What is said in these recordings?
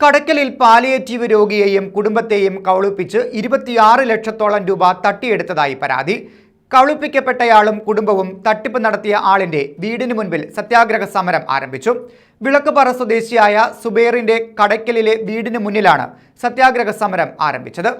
കടക്കലിൽ palliative രോഗിയെയും കുടുംബത്തെയും കൗളിപ്പിച്ച് ഇരുപത്തിയാറ് ലക്ഷത്തോളം രൂപ തട്ടിയെടുത്തതായി പരാതി. കൗളിപ്പിക്കപ്പെട്ടയാളും കുടുംബവും തട്ടിപ്പ് നടത്തിയ ആളിന്റെ വീടിന് മുൻപിൽ സത്യാഗ്രഹ സമരം ആരംഭിച്ചു. വിളക്കുപാറ സ്വദേശിയായ സുബേറിന്റെ കടക്കലിലെ വീടിന് മുന്നിലാണ് സത്യാഗ്രഹ സമരം ആരംഭിച്ചത്.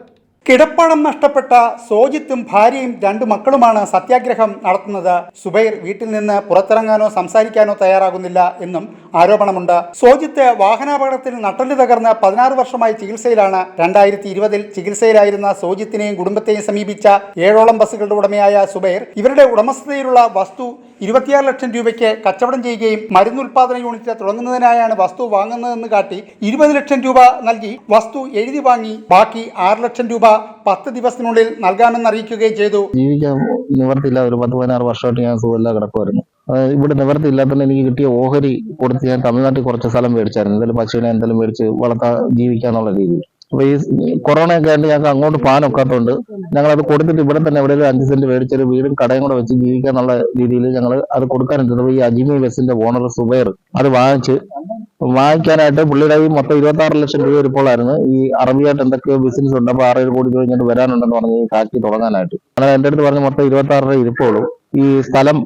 കിടപ്പാടം നഷ്ടപ്പെട്ട സോജിത്തും ഭാര്യയും രണ്ടു മക്കളുമാണ് സത്യാഗ്രഹം നടത്തുന്നത്. സുബൈർ വീട്ടിൽ നിന്ന് പുറത്തിറങ്ങാനോ സംസാരിക്കാനോ തയ്യാറാകുന്നില്ല എന്നും ആരോപണമുണ്ട്. സോജിത്ത് വാഹനാപകടത്തിൽ നട്ടൽ തകർന്ന് പതിനാറ് വർഷമായി ചികിത്സയിലാണ്. രണ്ടായിരത്തി ഇരുപതിൽ ചികിത്സയിലായിരുന്ന സോജിത്തിനെയും കുടുംബത്തെയും സമീപിച്ച ഏഴോളം ബസ്സുകളുടെ ഉടമയായ സുബൈർ ഇവരുടെ ഉടമസ്ഥതയിലുള്ള വസ്തു ഇരുപത്തിയാറ് ലക്ഷം രൂപയ്ക്ക് കച്ചവടം ചെയ്യുകയും മരുന്ന് ഉൽപാദന യൂണിറ്റ് തുടങ്ങുന്നതിനായാണ് വസ്തു വാങ്ങുന്നതെന്ന് കാട്ടി ഇരുപത് ലക്ഷം രൂപ നൽകി വസ്തു എഴുതി വാങ്ങി ബാക്കി ആറ് ലക്ഷം രൂപ പത്ത് ദിവസത്തിനുള്ളിൽ നൽകാമെന്ന് അറിയിക്കുകയും ചെയ്തു. ജീവിക്കാൻ നിവർത്തിയില്ല ഒരു പത്ത് പതിനാറ് വർഷമായിട്ട് ഞാൻ സുഖമില്ല കിടക്കുമായിരുന്നു ഇവിടെ നിവർത്തി ഇല്ലാത്തതുകൊണ്ട് എനിക്ക് കിട്ടിയ ഓഹരി കൊടുത്ത് ഞാൻ തമിഴ്നാട്ടിൽ കുറച്ച് സ്ഥലം മേടിച്ചായിരുന്നു. എന്തായാലും പശുവിനെ എന്തായാലും മേടിച്ച് വളർത്താൻ ജീവിക്കാന്നുള്ള രീതിയിൽ. അപ്പൊ ഈ കൊറോണ ഒക്കെ ആയിട്ട് ഞങ്ങൾക്ക് അങ്ങോട്ട് പാൻ ഒക്കാത്തതുകൊണ്ട് ഞങ്ങൾ അത് കൊടുത്തിട്ട് ഇവിടെ തന്നെ എവിടെയെങ്കിലും അഞ്ച് സെന്റ് മേടിച്ചൊരു വീടും കടയും കൂടെ വെച്ച് ജീവിക്കാന്നുള്ള രീതിയിൽ ഞങ്ങൾ അത് കൊടുക്കാനുണ്ട്. ഈ അജിമി ബസിന്റെ ഓണർ സുബൈർ അത് വാങ്ങിച്ച് വാങ്ങിക്കാനായിട്ട് പുള്ളിയുടെ കയ്യിൽ മൊത്തം ഇരുപത്തി ആറ് ലക്ഷം രൂപ ഇരിപ്പോളായിരുന്നു ഈ അറബിയായിട്ട് എന്തൊക്കെയോ ബിസിനസ് ഉണ്ട്. അപ്പൊ ആറേഴ് കോടി രൂപ ഇങ്ങോട്ട് വരാനുണ്ടെന്ന് പറഞ്ഞ് ഈ ഫാക്ടറി തുടങ്ങാനായിട്ട്. അങ്ങനെ എന്റെ അടുത്ത് പറഞ്ഞ് മൊത്തം ഇരുപത്തി ആറ് രൂപ ഇരിപ്പോളൂ ഈ സ്ഥലം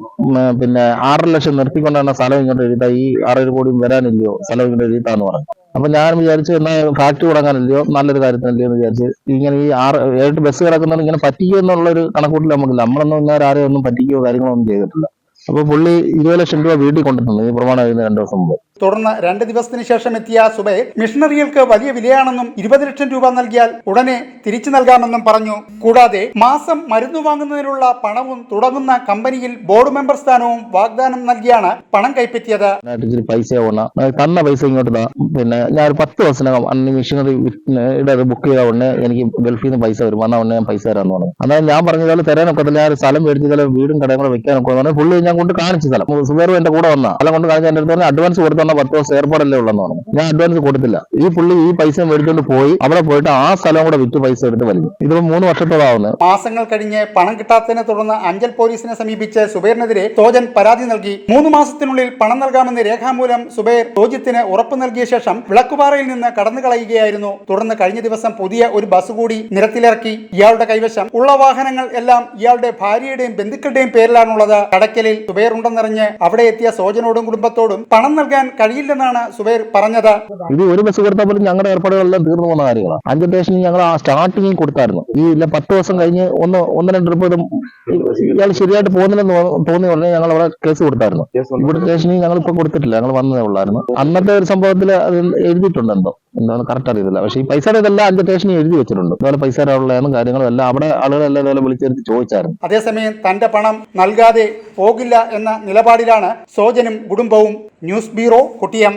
പിന്നെ ആറര ലക്ഷം നിർത്തിക്കൊണ്ടാണ് സ്ഥലം ഇങ്ങോട്ട് എഴുതാ ഈ ആറേഴ് കോടിയും വരാനില്ലയോ? സ്ഥലം ഇങ്ങോട്ട് എഴുതാന്ന് പറഞ്ഞു. അപ്പൊ ഞാൻ വിചാരിച്ചു എന്നാ ഫാക്ടറി തുടങ്ങാനില്ലയോ? നല്ലൊരു കാര്യത്തിനല്ലയോ എന്ന് വിചാരിച്ച് ഇങ്ങനെ ഈ ആറ് ഏഴ് ബസ് കിടക്കുന്നത് ഇങ്ങനെ പറ്റിക്കുക എന്നുള്ള ഒരു കണക്കൂട്ടിൽ നമുക്കില്ല. നമ്മളൊന്നും ഇന്നേരം ആരെയൊന്നും പറ്റിക്കുകയോ കാര്യങ്ങളോ ഒന്നും ചെയ്തിട്ടില്ല. അപ്പൊ പുള്ളി ഇരുപത് ലക്ഷം രൂപ വീട്ടിൽ കൊണ്ടുതന്നു ഈ പ്രമാണം കഴിയുന്ന രണ്ടു ദിവസം മുമ്പ്. തുടർന്ന് രണ്ട് ദിവസത്തിന് ശേഷം എത്തിയ സുബൈർ മിഷണറികൾക്ക് വലിയ വിലയാണെന്നും ഇരുപത് ലക്ഷം രൂപ നൽകിയാൽ ഉടനെ തിരിച്ചു നൽകാമെന്നും പറഞ്ഞു. കൂടാതെ മാസം മരുന്ന് വാങ്ങുന്നതിനുള്ള പണവും തുടങ്ങുന്ന കമ്പനിയിൽ ബോർഡ് മെമ്പർ സ്ഥാനവും വാഗ്ദാനം നൽകിയാണ് പണം കൈപ്പറ്റിയത്. പൈസ തന്ന പൈസ ഇങ്ങോട്ട് പിന്നെ ഞാൻ ഒരു പത്ത് ദിവസത്തിനകം അന്ന് ബുക്ക് ചെയ്ത ഉടനെ എനിക്ക് ഗൾഫിൽ നിന്ന് പൈസ വരും. വന്ന ഉടനെ ഞാൻ പൈസ തരാന്ന് പറഞ്ഞു. അതായത് ഞാൻ പറഞ്ഞതുപോലെ തരാനൊക്കത്തില്ല. ഞാൻ സ്ഥലം മേടിച്ചതുപോലെ വീടും കടയും കൂടെ വെക്കാനൊക്കെ പറഞ്ഞു പുള്ളി ഞാൻ കൊണ്ട് കാണിച്ച സ്ഥലം. സുബേറും എന്റെ കൂടെ വന്ന. സ്ഥലം കൊണ്ട് കാണിച്ച എന്റെ അഡ്വാൻസ് കൊടുത്തോണ്ട പത്ത് ദിവസം ഏർപ്പാടല്ലേ ഉള്ളെന്ന് പറഞ്ഞു. ഞാൻ അഡ്വാൻസ് കൊടുത്തില്ല. ഈ പുള്ളി ഈ പൈസ മേടിച്ചുകൊണ്ട് പോയി അവിടെ പോയിട്ട് ആ സ്ഥലം കൂടെ വിറ്റ് പൈസ എടുത്ത് വലിക്കും ഇതിപ്പോ മൂന്ന് വർഷത്തോളം ആവുന്നത് മാസങ്ങൾ കഴിഞ്ഞ് പണം കിട്ടാത്തതിനെ തുടർന്ന് അഞ്ചൽ പോലീസിനെ സമീപിച്ച് സുബൈറിനെതിരെ തോജൻ പരാതി നൽകി. മൂന്ന് മാസത്തിനുള്ളിൽ പണം നൽകാമെന്ന് രേഖാമൂലം സുബൈർ തോജ്യത്തിന് ഉറപ്പ് നൽകിയ ശേഷം വിളക്കുപാറയിൽ നിന്ന് കടന്നു കളയുകയായിരുന്നു. തുടർന്ന് കഴിഞ്ഞ ദിവസം പുതിയ ഒരു ബസ് കൂടി നിരത്തിലിറക്കി. ഇയാളുടെ കൈവശം ഉള്ള വാഹനങ്ങൾ എല്ലാം ഇയാളുടെ ഭാര്യയുടെയും ബന്ധുക്കളുടെയും പേരിലാണുള്ളത്. കടക്കലിൽ സുബൈർ ഉണ്ടെന്നറിഞ്ഞ് അവിടെ എത്തിയ സോജനോടും കുടുംബത്തോടും പണം നൽകാൻ കഴിയില്ലെന്നാണ് സുബൈർ പറഞ്ഞത്. ഇത് ഒരു ബസ് കൊടുത്താൽ പോലും ഞങ്ങളുടെ ഏർപ്പാടുകളെല്ലാം തീർന്നു പോകുന്ന കാര്യങ്ങളാണ് അഞ്ച് സ്റ്റേഷനിൽ ഞങ്ങൾ ആ സ്റ്റാർട്ടിങ് കൊടുത്തായിരുന്നു. ഈ ഇല്ല പത്ത് ദിവസം കഴിഞ്ഞ് ഒന്ന് ഒന്ന് രണ്ട് ട്രിപ്പ് ഇയാൾ ശരിയായിട്ട് പോകുന്നില്ലെന്ന് തോന്നി തോന്നിയ ഉടനെ ഞങ്ങൾ അവിടെ കേസ് കൊടുത്തായിരുന്നു ഇവിടെ സ്റ്റേഷനിൽ ഞങ്ങൾ ഇപ്പൊ കൊടുത്തിട്ടില്ല. ഞങ്ങൾ വന്നതേ ഉള്ളായിരുന്നു. അന്നത്തെ ഒരു സംഭവത്തിൽ അത് എഴുതിയിട്ടുണ്ട് എന്തോ എന്താണ് കറക്റ്റ് അറിയത്തില്ല. പക്ഷേ ഈ പൈസയുടെ ഇതെല്ലാം അഞ്ച് എഴുതി വെച്ചിട്ടുണ്ട്. അതുപോലെ പൈസ ഉള്ളതാണ് കാര്യങ്ങളും എല്ലാം അവിടെ ആളുകളെല്ലാം ഇതുപോലെ വിളിച്ചെടുത്ത് ചോദിച്ചായിരുന്നു. അതേസമയം തന്റെ പണം നൽകാതെ പോകില്ല എന്ന നിലപാടിലാണ് സോജനും കുടുംബവും ന്യൂസ് ബ്യൂറോ കൊട്ടിയം.